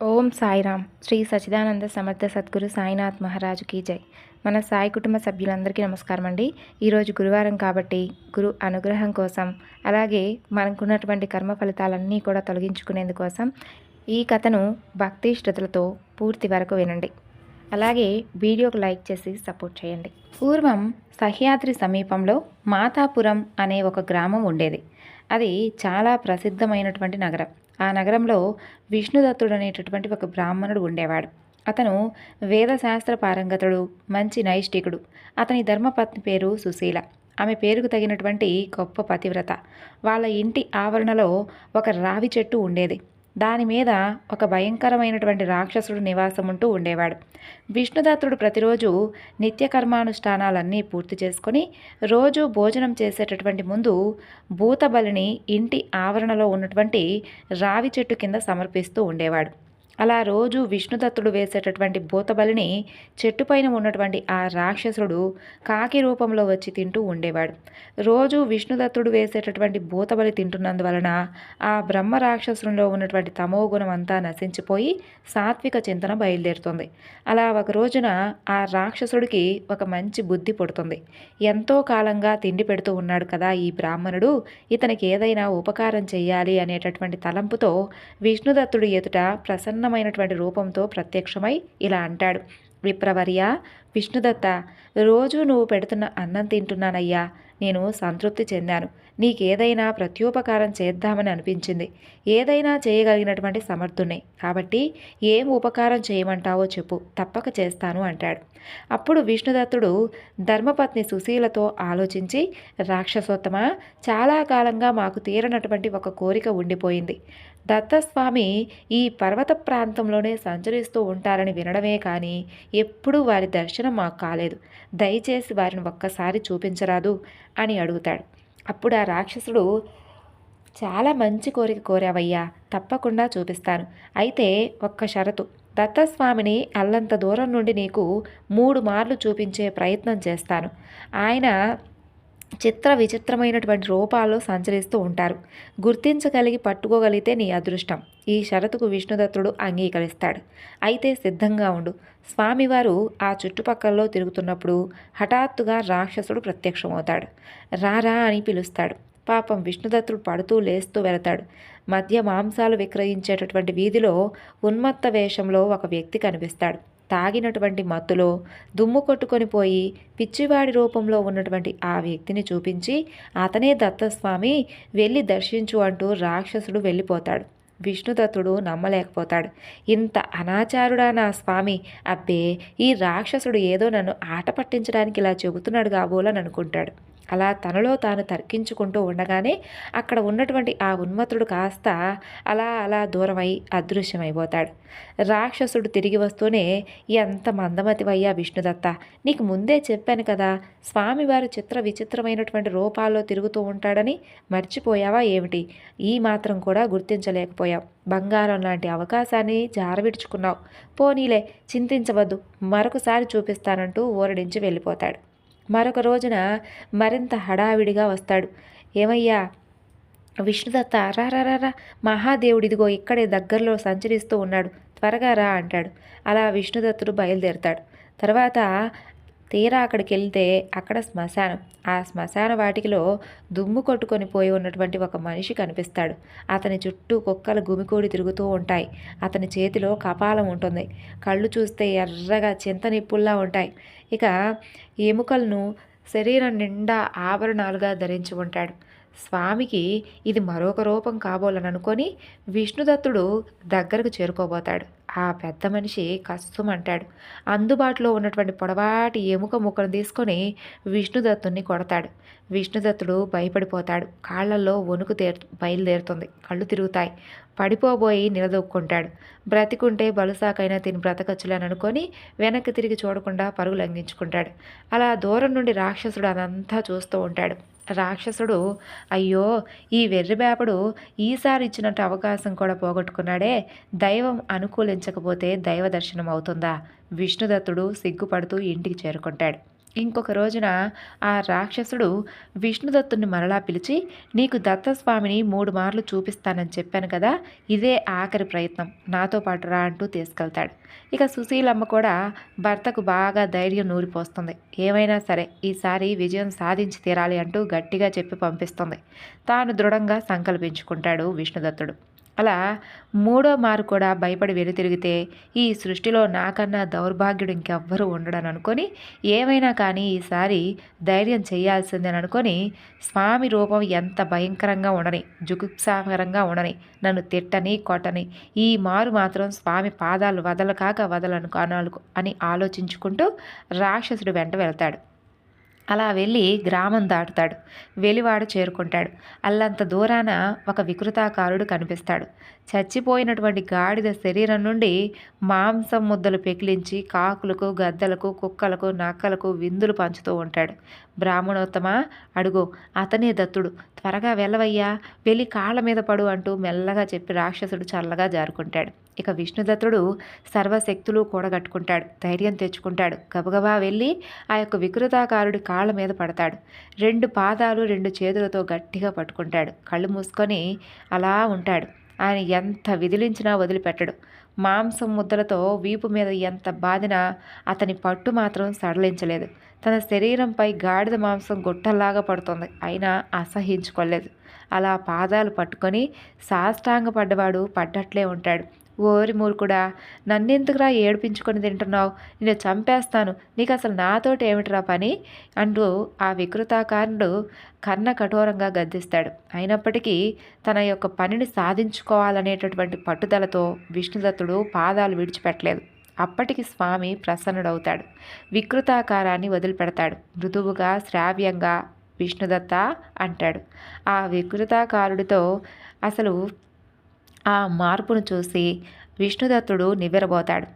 ఓం సాయిరామ్. శ్రీ సచిదానంద సమర్థ సద్గురు సాయినాథ్ మహారాజుకి జై. మన సాయి కుటుంబ సభ్యులందరికీ నమస్కారం అండి ఈరోజు గురువారం కాబట్టి గురు అనుగ్రహం కోసం అలాగే మనకున్నటువంటి కర్మ ఫలితాలన్నీ కూడా తొలగించుకునేందుకోసం ఈ కథను భక్తి శ్రద్ధలతో పూర్తి వరకు వినండి. అలాగే వీడియోకు లైక్ చేసి సపోర్ట్ చేయండి. పూర్వం సహ్యాద్రి సమీపంలో మాతాపురం అనే ఒక గ్రామం ఉండేది. అది చాలా ప్రసిద్ధమైనటువంటి నగరం. ఆ నగరంలో విష్ణుదత్తుడు అనేటటువంటి ఒక బ్రాహ్మణుడు ఉండేవాడు. అతను వేదశాస్త్ర పారంగతుడు మంచి నైష్టికుడు అతని ధర్మపత్ని పేరు సుశీల. ఆమె పేరుకు తగినటువంటి గొప్ప పతివ్రత. వాళ్ళ ఇంటి ఆవరణలో ఒక రావి చెట్టు ఉండేది. దాని మీద ఒక భయంకరమైనటువంటి రాక్షసుడు నివాసం ఉంటూ ఉండేవాడు. విష్ణుదత్తుడు ప్రతిరోజు నిత్యకర్మానుష్ఠానాలన్నీ పూర్తి చేసుకొని రోజు భోజనం చేసేటటువంటి ముందు భూతబలిని ఇంటి ఆవరణలో ఉన్నటువంటి రావి చెట్టు కింద సమర్పిస్తూ ఉండేవాడు. అలా రోజు విష్ణుదత్తుడు వేసేటటువంటి భూతబలిని చెట్టుపైన ఉన్నటువంటి ఆ రాక్షసుడు కాకి రూపంలో వచ్చి తింటూ ఉండేవాడు. రోజు విష్ణుదత్తుడు వేసేటటువంటి భూతబలి తింటున్నందువలన ఆ బ్రహ్మ రాక్షసులో ఉన్నటువంటి తమో గుణం అంతా నశించిపోయి సాత్విక చింతన బయలుదేరుతుంది. అలా ఒక రోజున ఆ రాక్షసుడికి ఒక మంచి బుద్ధి పుడుతుంది. ఎంతో కాలంగా తిండి పెడుతూ ఉన్నాడు కదా ఈ బ్రాహ్మణుడు ఇతనికి ఏదైనా ఉపకారం చేయాలి అనేటటువంటి తలంపుతో విష్ణుదత్తుడు ఎదుట ప్రసన్న ప్రసన్నమైనటువంటి రూపంతో ప్రత్యక్షమై ఇలా అంటాడు. విప్రవర్య విష్ణుదత్త రోజు నువ్వు పెడుతున్న అన్నం తింటున్నానయ్యా. నేను సంతృప్తి చెందాను. నీకేదైనా ప్రత్యుపకారం చేద్దామని అనిపించింది. ఏదైనా చేయగలిగినటువంటి సమర్థునే కాబట్టి ఏం ఉపకారం చేయమంటావో చెప్పు. తప్పక చేస్తాను అంటాడు. అప్పుడు విష్ణుదత్తుడు ధర్మపత్ని సుశీలతో ఆలోచించి రాక్షసోత్తమ చాలా కాలంగా మాకు తీరనటువంటి ఒక కోరిక ఉండిపోయింది. దత్తస్వామి ఈ పర్వత ప్రాంతంలోనే సంచరిస్తూ ఉంటారని వినడమే కానీ ఎప్పుడూ వారి దర్శనం మాకు కాలేదు. దయచేసి వారిని ఒక్కసారి చూపించరాదు అని అడుగుతాడు. అప్పుడు ఆ రాక్షసుడు చాలా మంచి కోరిక కోరావయ్యా తప్పకుండా చూపిస్తాను. అయితే ఒక్క షరతు. దత్తస్వామిని అల్లంత దూరం నుండి నీకు మూడు మార్లు చూపించే ప్రయత్నం చేస్తాను. ఆయన చిత్ర విచిత్రమైనటువంటి రూపాల్లో సంచరిస్తూ ఉంటారు. గుర్తించగలిగి పట్టుకోగలిగితే నీ అదృష్టం. ఈ షరతుకు విష్ణుదత్తుడు అంగీకరిస్తాడు. అయితే సిద్ధంగా ఉండు. స్వామివారు ఆ చుట్టుపక్కలలో తిరుగుతున్నప్పుడు హఠాత్తుగా రాక్షసుడు ప్రత్యక్షమవుతాడు. రారా అని పిలుస్తాడు. పాపం విష్ణుదత్తుడు పడుతూ లేస్తూ వెళతాడు. మధ్య మాంసాలు విక్రయించేటటువంటి వీధిలో ఉన్మత్త వేషంలో ఒక వ్యక్తి కనిపిస్తాడు. తాగినటువంటి మత్తులో దుమ్ము కొట్టుకొని పోయి పిచ్చివాడి రూపంలో ఉన్నటువంటి ఆ వ్యక్తిని చూపించి అతనే దత్తస్వామి వెళ్ళి దర్శించు అంటూ రాక్షసుడు వెళ్ళిపోతాడు. విష్ణుదత్తుడు నమ్మలేకపోతాడు. ఇంత అనాచారుడా నా స్వామి అబ్బే ఈ రాక్షసుడు ఏదో నన్ను ఆట పట్టించడానికి ఇలా చెబుతున్నాడు కాబోలని అనుకుంటాడు. అలా తనలో తాను తర్కించుకుంటూ ఉండగానే అక్కడ ఉన్నటువంటి ఆ ఉన్మతుడు కాస్త అలా అలా దూరమై అదృశ్యమైపోతాడు. రాక్షసుడు తిరిగి వస్తూనే ఎంత మందమతివయ్యా విష్ణుదత్త! నీకు ముందే చెప్పాను కదా స్వామివారు చిత్ర విచిత్రమైనటువంటి రూపాల్లో తిరుగుతూ ఉంటాడని మర్చిపోయావా ఏమిటి? ఈ మాత్రం కూడా గుర్తించలేకపోయావు. బంగారం లాంటి అవకాశాన్ని జారవిడుచుకున్నావు. పోనీలే చింతించవద్దు. మరొకసారి చూపిస్తానంటూ ఊరడించి వెళ్ళిపోతాడు. మరొక రోజున మరింత హడావిడిగా వస్తాడు. ఏమయ్యా? విష్ణుదత్త రారారా మహాదేవుడిదిగో ఇక్కడే దగ్గరలో సంచరిస్తూ ఉన్నాడు. త్వరగా రా అంటాడు. అలా విష్ణుదత్తుడు బయలుదేరతాడు. తర్వాత తీరా అక్కడికి వెళ్తే అక్కడ శ్మశానం. ఆ శ్మశాన వాటికిలో దుమ్ము కొట్టుకొని పోయి ఉన్నటువంటి ఒక మనిషి కనిపిస్తాడు. అతని చుట్టూ కుక్కలు గుమికూడి తిరుగుతూ ఉంటాయి. అతని చేతిలో కపాలం ఉంటుంది. కళ్ళు చూస్తే ఎర్రగా చింత నిప్పుల్లా ఉంటాయి. ఇక ఎముకలను శరీరం నిండా ఆభరణాలుగా ధరించి ఉంటాడు స్వామికి ఇది మరొక రూపం కాబోలని అనుకొని విష్ణుదత్తుడు దగ్గరకు చేరుకోబోతాడు. ఆ పెద్ద మనిషి కస్తుమంటాడు. అందుబాటులో ఉన్నటువంటి పొడవాటి ఎముక ముక్కను తీసుకొని విష్ణుదత్తుని కొడతాడు. విష్ణుదత్తుడు భయపడిపోతాడు. కాళ్ళల్లో వణుకు తేరు బయలుదేరుతుంది. కళ్ళు తిరుగుతాయి. పడిపోబోయి నిలదొక్కుంటాడు. బ్రతికుంటే బలుసాకైనా తిని బ్రతకచ్చులని అనుకొని వెనక్కి తిరిగి చూడకుండా పరుగు లంఘించుకుంటాడు. అలా దూరం నుండి రాక్షసుడు అదంతా చూస్తూ ఉంటాడు. రాక్షసుడు అయ్యో ఈ వెర్రిబేపడు ఈసారి ఇచ్చినట్టు అవకాశం కూడా పోగొట్టుకున్నాడే. దైవం అనుకూలించకపోతే దైవ దర్శనం అవుతుందా విష్ణుదత్తుడు సిగ్గుపడుతూ ఇంటికి చేరుకుంటాడు. ఇంకొక రోజున ఆ రాక్షసుడు విష్ణుదత్తుని మరలా పిలిచి నీకు దత్తస్వామిని మూడు మార్లు చూపిస్తానని చెప్పాను కదా ఇదే ఆఖరి ప్రయత్నం. నాతో పాటు రా అంటూ తీసుకెళ్తాడు. ఇక సుశీలమ్మ కూడా భర్తకు బాగా ధైర్యం నూరిపోస్తుంది. ఏమైనా సరే ఈసారి విజయం సాధించి తీరాలి అంటూ గట్టిగా చెప్పి పంపిస్తుంది. తాను దృఢంగా సంకల్పించుకుంటాడు విష్ణుదత్తుడు. అలా మూడో మారు కూడా భయపడి వెనుతిరిగితే ఈ సృష్టిలో నాకన్నా దౌర్భాగ్యుడు ఇంకెవ్వరూ ఉండడని అనుకొని ఏమైనా కానీ ఈసారి ధైర్యం చేయాల్సిందని అనుకొని స్వామి రూపం ఎంత భయంకరంగా ఉండని జుగుప్సాకరంగా ఉండని నన్ను తిట్టని కొట్టని ఈ మారు మాత్రం స్వామి పాదాలు వదలకాక వదలను కానాలు అని ఆలోచించుకుంటూ రాక్షసుడు వెంట వెళ్తాడు. అలా వెళ్ళి గ్రామం దాటుతాడు. వెలివాడ చేరుకుంటాడు. అల్లంత దూరాన ఒక వికృతాకారుడు కనిపిస్తాడు. చచ్చిపోయినటువంటి గాడిద శరీరం నుండి మాంసం ముద్దలు పెకిలించి కాకులకు గద్దలకు కుక్కలకు నక్కలకు విందులు పంచుతూ ఉంటాడు. బ్రాహ్మణోత్తమ అడుగు అతనే దత్తుడు. త్వరగా వెళ్ళవయ్యా. వెళ్ళి కాళ్ళ మీద పడు అంటూ మెల్లగా చెప్పి రాక్షసుడు చల్లగా జారుకుంటాడు. ఇక విష్ణుదత్తుడు సర్వశక్తులు కూడగట్టుకుంటాడు ధైర్యం తెచ్చుకుంటాడు. గబగబా వెళ్ళి ఆ యొక్క వికృతాకారుడి కాళ్ళ మీద పడతాడు. రెండు పాదాలు రెండు చేతులతో గట్టిగా పట్టుకుంటాడు. కళ్ళు మూసుకొని అలా ఉంటాడు. ఆయన ఎంత విదిలించినా వదిలిపెట్టడు. మాంసం ముద్దలతో వీపు మీద ఎంత బాధినా అతని పట్టు మాత్రం సడలించలేదు. తన శరీరంపై గాడిద మాంసం గుట్టల్లాగా పడుతుంది. అయినా అసహించుకోలేదు. అలా పాదాలు పట్టుకొని సాష్టాంగపడ్డవాడు పడ్డట్లే ఉంటాడు. ఓరి మూర్ఖుడా నన్నెందుకురా ఏడిపించుకొని తింటున్నావు? నేను చంపేస్తాను. నీకు అసలు నాతోటి ఏమిటిరా పని? అంటూ ఆ వికృతాకారుడు కన్న కఠోరంగా గద్దిస్తాడు. అయినప్పటికీ తన యొక్క పనిని సాధించుకోవాలనేటటువంటి పట్టుదలతో విష్ణుదత్తుడు పాదాలు విడిచిపెట్టలేదు. అప్పటికి స్వామి ప్రసన్నుడవుతాడు. వికృతాకారాన్ని వదిలిపెడతాడు. మృదువుగా శ్రావ్యంగా విష్ణుదత్త అంటాడు. ఆ వికృతాకారుడితో అసలు ఆ మార్పును చూసి విష్ణుదత్తుడు నివ్వెరబోతాడు.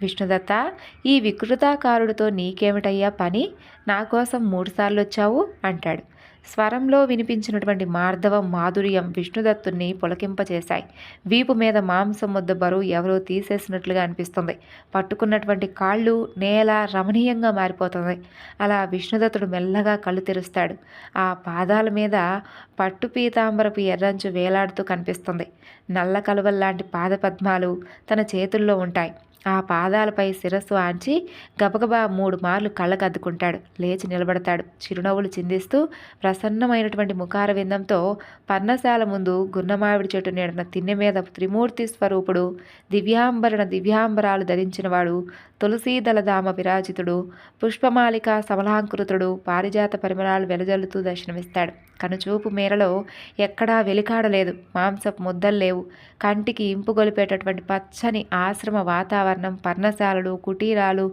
విష్ణుదత్త ఈ వికృతాకారుడితో నీకేమిటయ్యా పని? నా కోసం మూడుసార్లు వచ్చావు అంటాడు. స్వరంలో వినిపించినటువంటి మార్ధవం మాధుర్యం విష్ణుదత్తుని పులకింపచేశాయి. వీపు మీద మాంసం ముద్ద బరువు ఎవరో తీసేసినట్లుగా అనిపిస్తుంది. పట్టుకున్నటువంటి కాళ్ళు నేల రమణీయంగా మారిపోతుంది. అలా విష్ణుదత్తుడు మెల్లగా కళ్ళు తెరుస్తాడు. ఆ పాదాల మీద పట్టు పీతాంబరపు ఎర్రంచు వేలాడుతూ కనిపిస్తుంది. నల్ల కలువల్లాంటి పాదపద్మాలు తన చేతుల్లో ఉంటాయి. ఆ పాదాలపై శిరస్సు ఆంచి గబగబా మూడు మార్లు కళ్ళకద్దుకుంటాడు లేచి నిలబడతాడు. చిరునవ్వులు చిందిస్తూ ప్రసన్నమైనటువంటి ముఖార విందంతో పర్ణశాల ముందు గున్నమావిడి చెట్టు నీడన తిన్నె మీద త్రిమూర్తి స్వరూపుడు దివ్యాంబరణ దివ్యాంబరాలు ధరించినవాడు తులసీదళధామ విరాజితుడు పుష్పమాలిక సమలాంకృతుడు పారిజాత పరిమళాలు వెలజల్లుతూ దర్శనమిస్తాడు. కనుచూపు మేరలో ఎక్కడా వెలికాడలేదు. మాంసపు ముద్దలు లేవు. కంటికి ఇంపు గొలిపేటటువంటి పచ్చని ఆశ్రమ వాతావరణం పర్ణశాలలు కుటీరాలు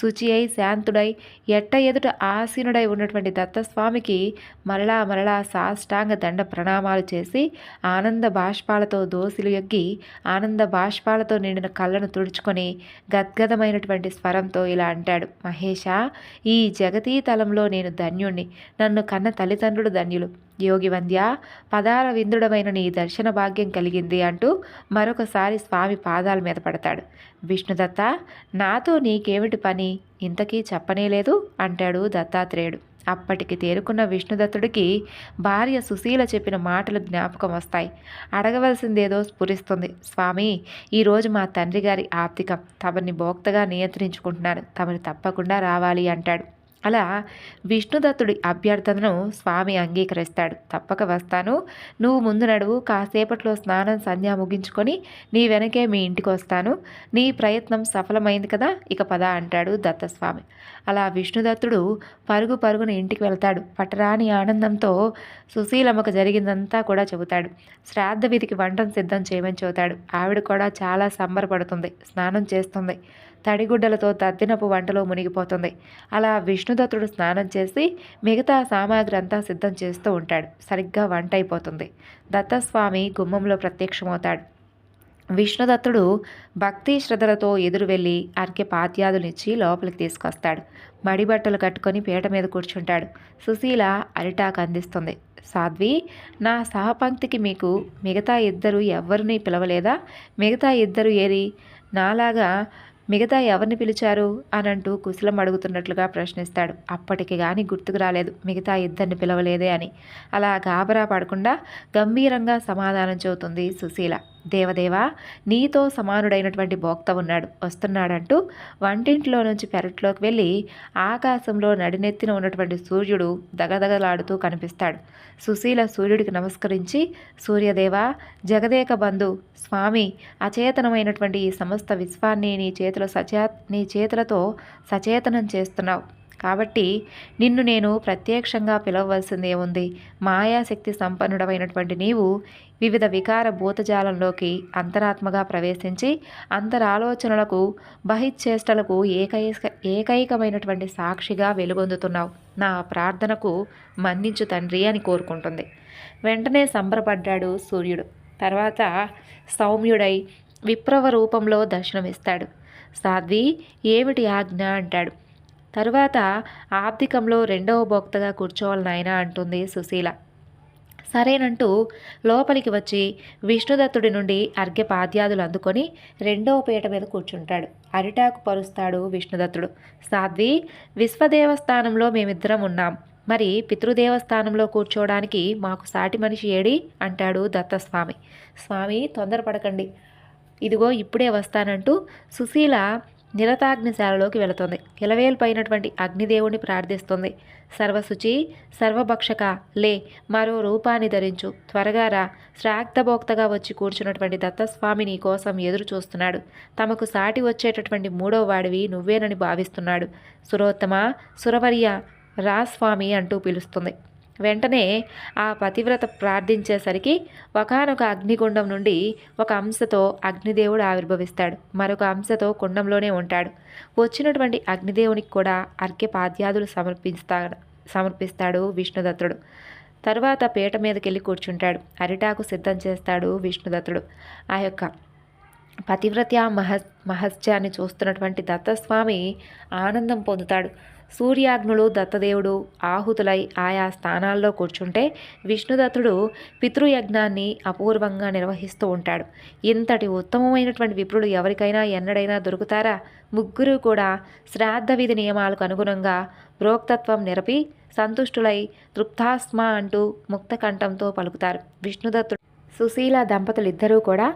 శుచి అయి శాంతుడై ఎట్ట ఎదుట ఆసీనుడై ఉన్నటువంటి దత్తస్వామికి మరలా మరలా సాష్టాంగ దండ ప్రణామాలు చేసి ఆనంద బాష్పాలతో దోసిలు ఎగ్గి ఆనంద బాష్పాలతో నిండిన కళ్ళను తుడుచుకొని గద్గదమైనటువంటి స్వరంతో ఇలా అంటాడు. మహేష ఈ జగతీతలంలో నేను ధన్యుణ్ణి. నన్ను కన్న తల్లిదండ్రులు ధన్యులు. యోగి వంద్య పదార విందుడమైన నీ దర్శన భాగ్యం కలిగింది అంటూ మరొకసారి స్వామి పాదాల మీద పడతాడు. విష్ణుదత్త నాతో నీకేమిటి పని? ఇంతకీ చెప్పనేలేదు అంటాడు దత్తాత్రేయుడు. అప్పటికి తేరుకున్న విష్ణుదత్తుడికి భార్య సుశీల చెప్పిన మాటలు జ్ఞాపకం వస్తాయి. అడగవలసిందేదో స్ఫురిస్తుంది. స్వామి ఈరోజు మా తండ్రి గారి ఆప్తికం. తమని భోక్తగా నియంత్రించుకుంటున్నాను. తమని తప్పకుండా రావాలి అంటాడు. అలా విష్ణుదత్తుడి అభ్యర్థనను స్వామి అంగీకరిస్తాడు. తప్పక వస్తాను. నువ్వు ముందు నడువు కాసేపట్లో స్నానం సంధ్య ముగించుకొని నీ వెనకే మీ ఇంటికి వస్తాను. నీ ప్రయత్నం సఫలమైంది కదా ఇక పద అంటాడు దత్తస్వామి. అలా విష్ణుదత్తుడు పరుగు పరుగున ఇంటికి వెళ్తాడు. పట్టరాని ఆనందంతో సుశీలమ్మకు జరిగిందంతా కూడా చెబుతాడు. శ్రాద్ధ విధికి వంటను సిద్ధం చేయమని చెబుతాడు. ఆవిడ కూడా చాలా సంబరపడుతుంది. స్నానం చేస్తుంది. తడిగుడ్డలతో తద్దినపు వంటలో మునిగిపోతుంది. అలా విష్ణుదత్తుడు స్నానం చేసి మిగతా సామాగ్రి అంతా సిద్ధం చేస్తూ ఉంటాడు. సరిగ్గా వంట అయిపోతుంది దత్తస్వామి గుమ్మంలో ప్రత్యక్షమవుతాడు. విష్ణుదత్తుడు భక్తి శ్రద్ధలతో ఎదురు వెళ్ళి అర్కె పాత్యాదునిచ్చి లోపలికి తీసుకొస్తాడు. మడిబట్టలు కట్టుకొని పీట మీద కూర్చుంటాడు. సుశీల అరిటాకు అందిస్తుంది. సాధ్వి నా సహపంక్తికి మీకు మిగతా ఇద్దరు ఎవరిని పిలవలేదా? మిగతా ఇద్దరు ఏరి నాలాగా మిగతా ఎవరిని పిలిచారు అని అంటూ కుశలం అడుగుతున్నట్లుగా ప్రశ్నిస్తాడు. అప్పటికి కానీ గుర్తుకు రాలేదు. మిగతా ఇద్దరిని పిలవలేదే అని. అలా గాబరా పడకుండా గంభీరంగా సమాధానం చెబుతుంది సుశీల. దేవదేవా నీతో సమానుడైనటువంటి భోక్త ఉన్నాడు వస్తున్నాడంటూ వంటింట్లో నుంచి పెరట్లోకి వెళ్ళి ఆకాశంలో నడినెత్తిన ఉన్నటువంటి సూర్యుడు దగదగలాడుతూ కనిపిస్తాడు. సుశీల సూర్యుడికి నమస్కరించి సూర్యదేవ జగదేక బంధు స్వామి అచేతనమైనటువంటి ఈ సమస్త విశ్వాన్ని నీ చేతుల సచే నీ చేతులతో సచేతనం చేస్తున్నావు. కాబట్టి నిన్ను నేను ప్రత్యక్షంగా పిలవవలసింది ఏముంది మాయాశక్తి సంపన్నుడమైనటువంటి నీవు వివిధ వికార భూతజాలంలోకి అంతరాత్మగా ప్రవేశించి అంతరాలోచనలకు బహిచ్చేష్టలకు ఏకైక ఏకైకమైనటువంటి సాక్షిగా వెలుగొందుతున్నావు. నా ప్రార్థనకు మన్నించు తండ్రి అని కోరుకుంటుంది. వెంటనే సంబరపడ్డాడు సూర్యుడు. తర్వాత సౌమ్యుడై విప్రవ రూపంలో దర్శనమిస్తాడు. సాధ్వి ఏమిటి ఆజ్ఞ అంటాడు. తరువాత ఆర్థికంలో రెండవ భోక్తగా కూర్చోవాలి నాయన అంటుంది సుశీల. సరేనంటూ లోపలికి వచ్చి విష్ణుదత్తుడి నుండి అర్ఘ్యపాద్యాదులు అందుకొని రెండవ పీట మీద కూర్చుంటాడు. అరిటాకు పరుస్తాడు విష్ణుదత్తుడు. సాధ్వి విశ్వదేవస్థానంలో మేమిద్దరం ఉన్నాం. మరి పితృదేవస్థానంలో కూర్చోవడానికి మాకు సాటి మనిషి ఏడి? అంటాడు దత్తస్వామి. స్వామి తొందరపడకండి. ఇదిగో ఇప్పుడే వస్తానంటూ సుశీల నిరతాగ్నిశాలలోకి వెళుతుంది. కిలవేల్పైనటువంటి అగ్నిదేవుని ప్రార్థిస్తుంది. సర్వశుచి సర్వభక్షక లే మరో రూపాన్ని ధరించు. త్వరగా రా. శ్రాక్తభోక్తగా వచ్చి కూర్చున్నటువంటి దత్తస్వామి నీ కోసం ఎదురు చూస్తున్నాడు తమకు సాటి వచ్చేటటువంటి మూడో వాడివి నువ్వేనని భావిస్తున్నాడు. సురోత్తమ సురవర్య రా స్వామి అంటూ పిలుస్తుంది. వెంటనే ఆ పతివ్రత ప్రార్థించేసరికి ఒకనొక అగ్నిగుండం నుండి ఒక అంశతో అగ్నిదేవుడు ఆవిర్భవిస్తాడు. మరొక అంశతో కుండంలోనే ఉంటాడు. వచ్చినటువంటి అగ్నిదేవునికి కూడా అర్ఘ్యపాద్యాదులు సమర్పిస్తాడు సమర్పిస్తాడు విష్ణుదత్తుడు. తరువాత పీట మీదకి వెళ్ళి కూర్చుంటాడు. అరిటాకు సిద్ధం చేస్తాడు విష్ణుదత్తుడు. ఆ యొక్క పతివ్రత మహస్ మహస్యాన్ని చూస్తున్నటువంటి దత్తస్వామి ఆనందం పొందుతాడు. సూర్యాగ్నులు దత్తదేవుడు ఆహుతులై ఆయా స్థానాల్లో కూర్చుంటే విష్ణుదత్తుడు పితృయజ్ఞాన్ని అపూర్వంగా నిర్వహిస్తూ ఉంటాడు. ఇంతటి ఉత్తమమైనటువంటి విప్రులు ఎవరికైనా ఎన్నడైనా దొరుకుతారా? ముగ్గురు కూడా శ్రాద్ధ విధి నియమాలకు అనుగుణంగా బ్రోక్తత్వం నిరపి సంతుష్టులై తృప్తాస్మ అంటూ ముక్తకంఠంతో పలుకుతారు. విష్ణుదత్తుడు సుశీల దంపతులిద్దరూ కూడా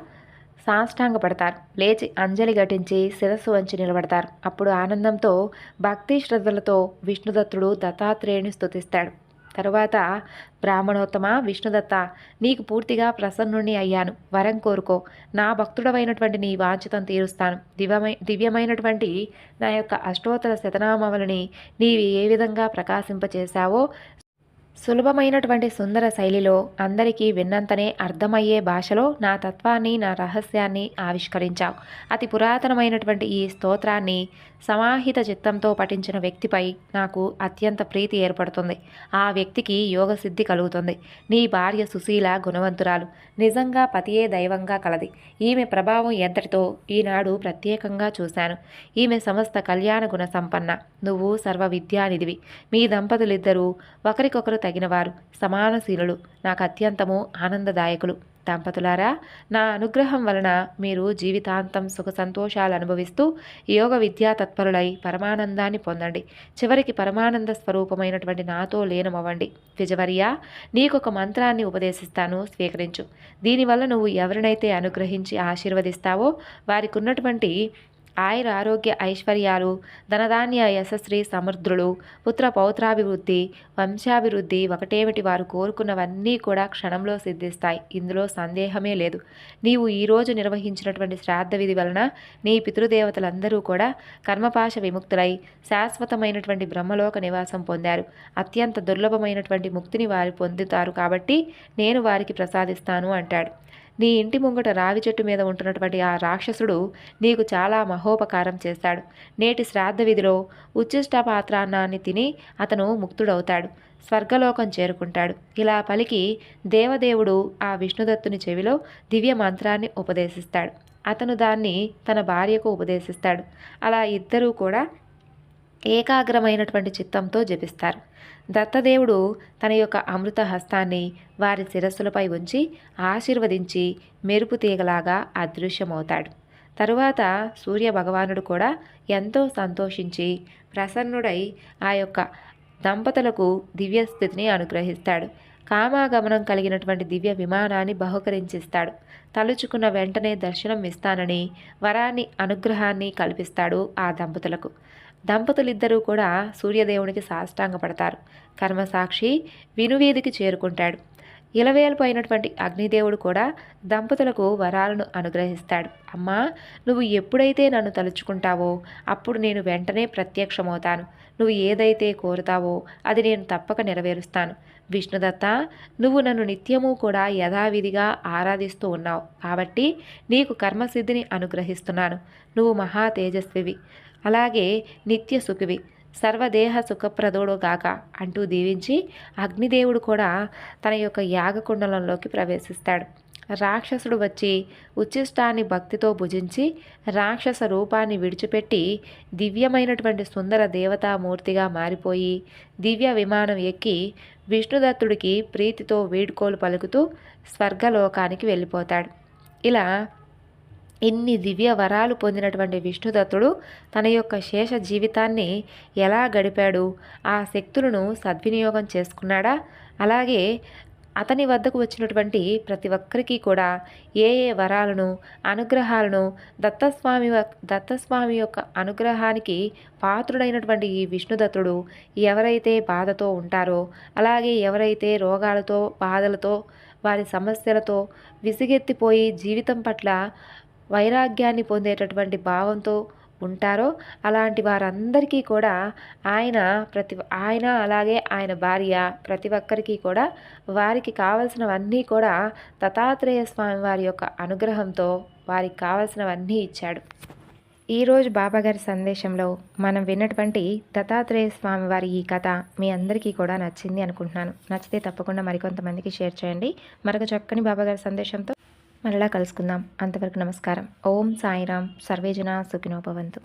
సాష్టాంగపడతారు. లేచి అంజలి ఘటించి శిరస్సు వంచి నిలబడతారు. అప్పుడు ఆనందంతో భక్తి శ్రద్ధలతో విష్ణుదత్తుడు దత్తాత్రేయుని స్తుతిస్తాడు. తరువాత బ్రాహ్మణోత్తమ విష్ణుదత్త నీకు పూర్తిగా ప్రసన్నుణ్ణి అయ్యాను. వరం కోరుకో. నా భక్తుడవైనటువంటి నీ వాంఛితం తీరుస్తాను. దివ్యమై దివ్యమైనటువంటి నా యొక్క అష్టోత్తర శతనామవలని నీవి ఏ విధంగా ప్రకాశింపచేశావో సులభమైనటువంటి సుందర శైలిలో అందరికీ విన్నంతనే అర్థమయ్యే భాషలో నా తత్వాన్ని నా రహస్యాన్ని ఆవిష్కరించావు. అతి పురాతనమైనటువంటి ఈ స్తోత్రాన్ని సమాహిత చిత్తంతో పఠించిన వ్యక్తిపై నాకు అత్యంత ప్రీతి ఏర్పడుతుంది. ఆ వ్యక్తికి యోగ సిద్ధి కలుగుతుంది. నీ భార్య సుశీల గుణవంతురాలు. నిజంగా పతియే దైవంగా కలది. ఈమె ప్రభావం ఎంతటితో ఈనాడు ప్రత్యేకంగా చూశాను. ఈమె సమస్త కళ్యాణ గుణ సంపన్న. నువ్వు సర్వ విద్యానిధివి మీ దంపతులిద్దరూ ఒకరికొకరు తగినవారు. సమానశీలులు. నాకు అత్యంతము ఆనందదాయకులు. దంపతులారా నా అనుగ్రహం వలన మీరు జీవితాంతం సుఖ సంతోషాలు అనుభవిస్తూ యోగ విద్యా తత్పరులై పరమానందాన్ని పొందండి. చివరికి పరమానంద స్వరూపమైనటువంటి నాతో లీనమవ్వండి. విజవర్య నీకొక మంత్రాన్ని ఉపదేశిస్తాను స్వీకరించు. దీనివల్ల నువ్వు ఎవరినైతే అనుగ్రహించి ఆశీర్వదిస్తావో వారికి ఉన్నటువంటి ఆయుర ఆరోగ్య ఐశ్వర్యాలు ధనధాన్య యశస్వి సమృద్ధులు పుత్ర పౌత్రాభివృద్ధి వంశాభివృద్ధి ఒకటేమిటి వారు కోరుకున్నవన్నీ కూడా క్షణంలో సిద్ధిస్తాయి. ఇందులో సందేహమే లేదు. నీవు ఈరోజు నిర్వహించినటువంటి శ్రాద్ధ విధి వలన నీ పితృదేవతలందరూ కూడా కర్మపాశ విముక్తులై శాశ్వతమైనటువంటి బ్రహ్మలోక నివాసం పొందారు. అత్యంత దుర్లభమైనటువంటి ముక్తిని వారు పొందుతారు కాబట్టి నేను వారికి ప్రసాదిస్తాను అంటాడు. నీ ఇంటి ముంగట రావి చెట్టు మీద ఉంటున్నటువంటి ఆ రాక్షసుడు నీకు చాలా మహోపకారం చేస్తాడు. నేటి శ్రాద్ధ విధిలో ఉచ్చిష్ట పాత్రాన్నాన్ని తిని అతను ముక్తుడవుతాడు. స్వర్గలోకం చేరుకుంటాడు. ఇలా పలికి దేవదేవుడు ఆ విష్ణుదత్తుని చెవిలో దివ్య మంత్రాన్ని ఉపదేశిస్తాడు. అతను దాన్ని తన భార్యకు ఉపదేశిస్తాడు. అలా ఇద్దరూ కూడా ఏకాగ్రమైనటువంటి చిత్తంతో జపిస్తారు. దత్తదేవుడు తన యొక్క అమృత హస్తాన్ని వారి శిరస్సులపై ఉంచి ఆశీర్వదించి మెరుపు తీగలాగా అదృశ్యమవుతాడు. తరువాత సూర్య భగవానుడు కూడా ఎంతో సంతోషించి ప్రసన్నుడై ఆ యొక్క దంపతులకు దివ్య స్థితిని అనుగ్రహిస్తాడు. కామాగమనం కలిగినటువంటి దివ్య విమానాన్ని బహుకరించిస్తాడు. తలుచుకున్న వెంటనే దర్శనం ఇస్తానని వరాన్ని అనుగ్రహాన్ని కల్పిస్తాడు ఆ దంపతులకు. దంపతులిద్దరూ కూడా సూర్యదేవునికి సాష్టాంగపడతారు. కర్మసాక్షి వినువీధికి చేరుకుంటాడు. ఇలవేల్పు అయినటువంటి అగ్నిదేవుడు కూడా దంపతులకు వరాలను అనుగ్రహిస్తాడు. అమ్మా నువ్వు ఎప్పుడైతే నన్ను తలుచుకుంటావో అప్పుడు నేను వెంటనే ప్రత్యక్షమవుతాను. నువ్వు ఏదైతే కోరుతావో అది నేను తప్పక నెరవేరుస్తాను. విష్ణుదత్త నువ్వు నన్ను నిత్యము కూడా యథావిధిగా ఆరాధిస్తూ ఉన్నావు. కాబట్టి నీకు కర్మసిద్ధిని అనుగ్రహిస్తున్నాను. నువ్వు మహా తేజస్వివి. అలాగే నిత్య సుఖివి. సర్వదేహ సుఖప్రదోడు గాక అంటూ దీవించి అగ్నిదేవుడు కూడా తన యొక్క యాగకుండలంలోకి ప్రవేశిస్తాడు. రాక్షసుడు వచ్చి ఉచ్చిష్టాన్ని భక్తితో భుజించి రాక్షస రూపాన్ని విడిచిపెట్టి దివ్యమైనటువంటి సుందర దేవతామూర్తిగా మారిపోయి దివ్య విమానం ఎక్కి విష్ణుదత్తుడికి ప్రీతితో వీడ్కోలు పలుకుతూ స్వర్గలోకానికి వెళ్ళిపోతాడు. ఇలా ఇన్ని దివ్య వరాలు పొందినటువంటి విష్ణుదత్తుడు తన యొక్క శేష జీవితాన్ని ఎలా గడిపాడు? ఆ శక్తులను సద్వినియోగం చేసుకున్నాడా? అలాగే అతని వద్దకు వచ్చినటువంటి ప్రతి ఒక్కరికి కూడా ఏ ఏ వరాలను అనుగ్రహాలను దత్తస్వామి దత్తస్వామి యొక్క అనుగ్రహానికి పాత్రుడైనటువంటి ఈ విష్ణుదత్తుడు ఎవరైతే బాధతో ఉంటారో అలాగే ఎవరైతే రోగాలతో బాధలతో వారి సమస్యలతో విసిగెత్తిపోయి జీవితం పట్ల వైరాగ్యాన్ని పొందేటటువంటి భావంతో ఉంటారో అలాంటి వారందరికీ కూడా ఆయన ప్రతి ఆయన అలాగే ఆయన భార్య ప్రతి ఒక్కరికి కూడా వారికి కావలసినవన్నీ కూడా దత్తాత్రేయ స్వామి వారి యొక్క అనుగ్రహంతో వారికి కావలసినవన్నీ ఇచ్చాడు. ఈరోజు బాబాగారి సందేశంలో మనం విన్నటువంటి దత్తాత్రేయ స్వామి వారి ఈ కథ మీ అందరికీ కూడా నచ్చింది అనుకుంటున్నాను. నచ్చితే తప్పకుండా మరికొంతమందికి షేర్ చేయండి. మరొక చక్కని బాబాగారి సందేశంతో మరలా కలుసుకుందాం. అంతవరకు నమస్కారం. ఓం సాయిరామ్ సర్వేజన సుఖినోభవంతు